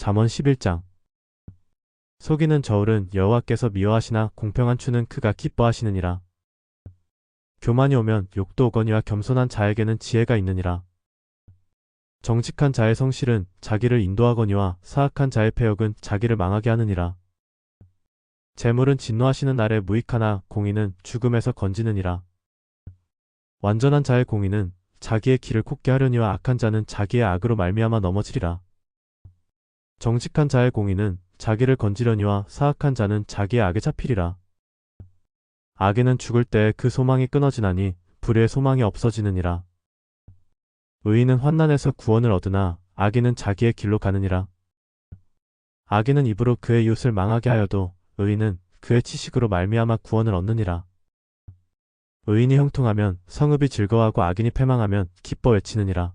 잠언 11장 속이는 저울은 여호와께서 미워하시나 공평한 추는 그가 기뻐하시느니라. 교만이 오면 욕도 오거니와 겸손한 자에게는 지혜가 있느니라. 정직한 자의 성실은 자기를 인도하거니와 사악한 자의 패역은 자기를 망하게 하느니라. 재물은 진노하시는 날에 무익하나 공의는 죽음에서 건지느니라. 완전한 자의 공의는 자기의 길을 곱게 하려니와 악한 자는 자기의 악으로 말미암아 넘어지리라. 정직한 자의 공의는 자기를 건지려니와 사악한 자는 자기의 악에 잡히리라. 악인은 죽을 때 그 소망이 끊어지나니 불의의 소망이 없어지느니라. 의인은 환난에서 구원을 얻으나 악인은 자기의 길로 가느니라. 악인은 입으로 그의 이웃을 망하게 하여도 의인은 그의 치식으로 말미암아 구원을 얻느니라. 의인이 형통하면 성읍이 즐거워하고 악인이 패망하면 기뻐 외치느니라.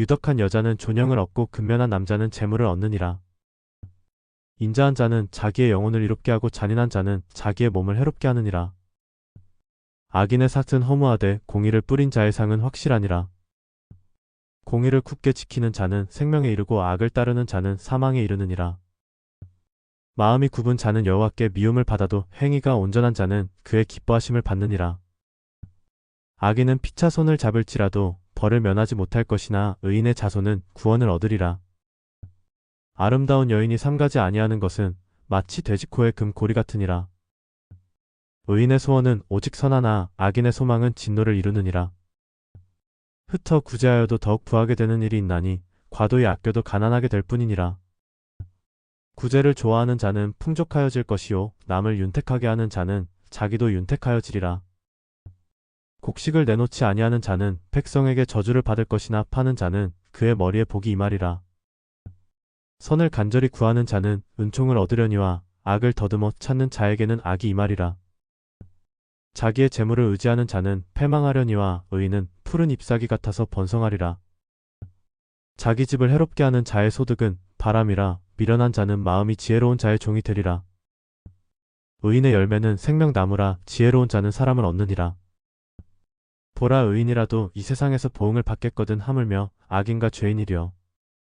유덕한 여자는 존영을 얻고 근면한 남자는 재물을 얻느니라. 인자한 자는 자기의 영혼을 이롭게 하고 잔인한 자는 자기의 몸을 해롭게 하느니라. 악인의 삭은 허무하되 공의를 뿌린 자의 상은 확실하니라. 공의를 굳게 지키는 자는 생명에 이르고 악을 따르는 자는 사망에 이르느니라. 마음이 굽은 자는 여호와께 미움을 받아도 행위가 온전한 자는 그의 기뻐하심을 받느니라. 악인은 피차 손을 잡을지라도 벌을 면하지 못할 것이나 의인의 자손은 구원을 얻으리라. 아름다운 여인이 삼가지 아니하는 것은 마치 돼지코의 금고리 같으니라. 의인의 소원은 오직 선하나 악인의 소망은 진노를 이루느니라. 흩어 구제하여도 더욱 부하게 되는 일이 있나니 과도히 아껴도 가난하게 될 뿐이니라. 구제를 좋아하는 자는 풍족하여질 것이요 남을 윤택하게 하는 자는 자기도 윤택하여지리라. 곡식을 내놓지 아니하는 자는 백성에게 저주를 받을 것이나 파는 자는 그의 머리에 복이 임하리라. 선을 간절히 구하는 자는 은총을 얻으려니와 악을 더듬어 찾는 자에게는 악이 임하리라. 자기의 재물을 의지하는 자는 패망하려니와 의인은 푸른 잎사귀 같아서 번성하리라. 자기 집을 해롭게 하는 자의 소득은 바람이라 미련한 자는 마음이 지혜로운 자의 종이 되리라. 의인의 열매는 생명나무라 지혜로운 자는 사람을 얻느니라. 보라 의인이라도 이 세상에서 보응을 받겠거든 하물며 악인과 죄인이려.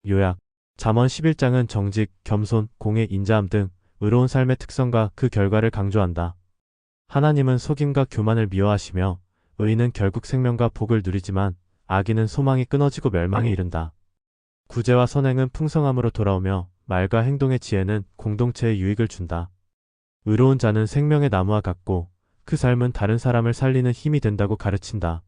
요약 잠언 11장은 정직, 겸손, 공의 인자함 등 의로운 삶의 특성과 그 결과를 강조한다. 하나님은 속임과 교만을 미워하시며 의인은 결국 생명과 복을 누리지만 악인은 소망이 끊어지고 멸망에 이른다. 구제와 선행은 풍성함으로 돌아오며 말과 행동의 지혜는 공동체에 유익을 준다. 의로운 자는 생명의 나무와 같고 그 삶은 다른 사람을 살리는 힘이 된다고 가르친다.